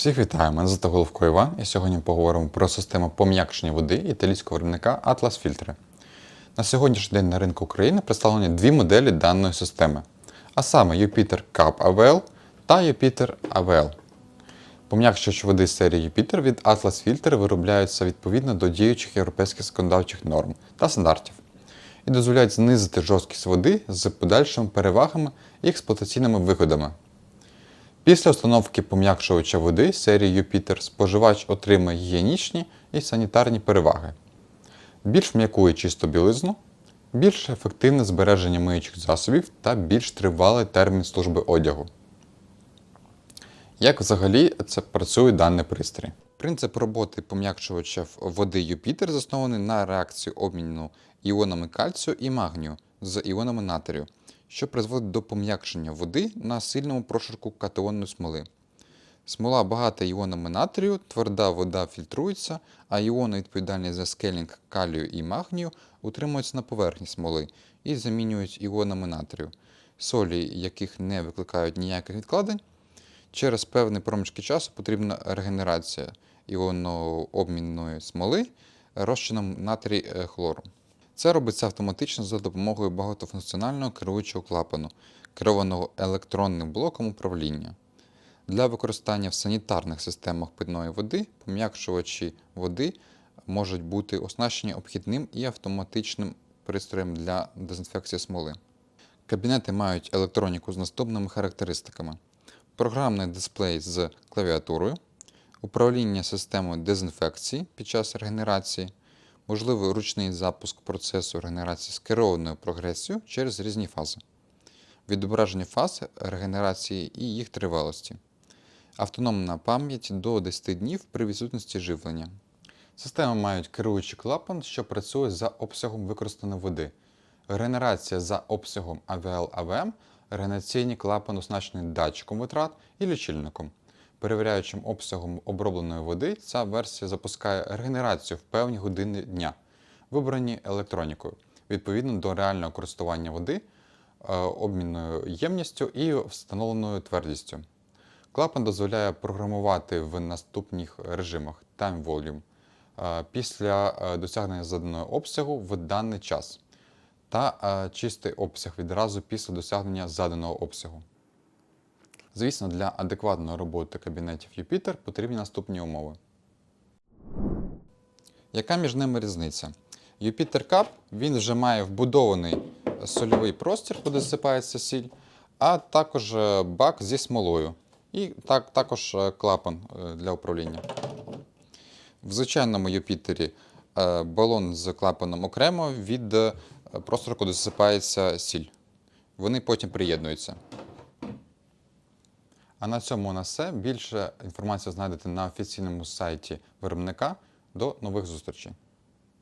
Всіх вітаю, мене звати Головко Іван, і сьогодні поговоримо про систему пом'якшення води італійського виробника Atlas Filtre. На сьогоднішній день на ринку України представлені дві моделі даної системи, а саме Jupiter Cup AVL та Jupiter AVL. Пом'якшувач води серії Jupiter від Atlas Filter виробляються відповідно до діючих європейських законодавчих норм та стандартів і дозволяють знизити жорсткість води з подальшими перевагами і експлуатаційними виходами. Після установки пом'якшувача води серії Jupiter споживач отримає гігієнічні і санітарні переваги, більш м'яку і чисту білизну, більш ефективне збереження миючих засобів та більш тривалий термін служби одягу. Як взагалі це працює даний пристрій? Принцип роботи пом'якшувача води Jupiter заснований на реакції обміну іонами кальцію і магнію з іонами натрію, що призводить до пом'якшення води на сильному прошарку катеонної смоли. Смола багата іонами натрію, тверда вода фільтрується, а іони, відповідальні за скелінг калію і магнію, утримуються на поверхні смоли і замінюють іонами натрію, солі, яких не викликають ніяких відкладень. Через певні проміжки часу потрібна регенерація іонно-обмінної смоли розчином натрій е, хлору. Це робиться автоматично за допомогою багатофункціонального керуючого клапану, керованого електронним блоком управління. Для використання в санітарних системах питної води пом'якшувачі води можуть бути оснащені обхідним і автоматичним пристроєм для дезінфекції смоли. Кабінети мають електроніку з наступними характеристиками: програмний дисплей з клавіатурою, управління системою дезінфекції під час регенерації, можливий ручний запуск процесу регенерації з керованою прогресією через різні фази, відображення фаз регенерації і їх тривалості, автономна пам'ять до 10 днів при відсутності живлення. Системи мають керуючий клапан, що працює за обсягом використаної води. Регенерація за обсягом AVL-AVM, регенераційні клапан оснащений датчиком витрат і лічильником. Перевіряючим обсягом обробленої води, ця версія запускає регенерацію в певні години дня, вибрані електронікою, відповідно до реального користування води, е, обмінною ємністю і встановленою твердістю. Клапан дозволяє програмувати в наступних режимах Time Volume е, після е, досягнення заданого обсягу в даний час та чистий обсяг відразу після досягнення заданого обсягу. Звісно, для адекватної роботи кабінетів Jupiter потрібні наступні умови. Яка між ними різниця? Jupiter Cup він вже має вбудований сольовий простір, куди засипається сіль, а також е, бак зі смолою. І так, також е, клапан е, для управління. В звичайному Юпітері балон з клапаном окремо від простору, куди засипається сіль. Вони потім приєднуються. А на цьому у нас все. Більше інформації знайдете на офіційному сайті виробника. До нових зустрічей!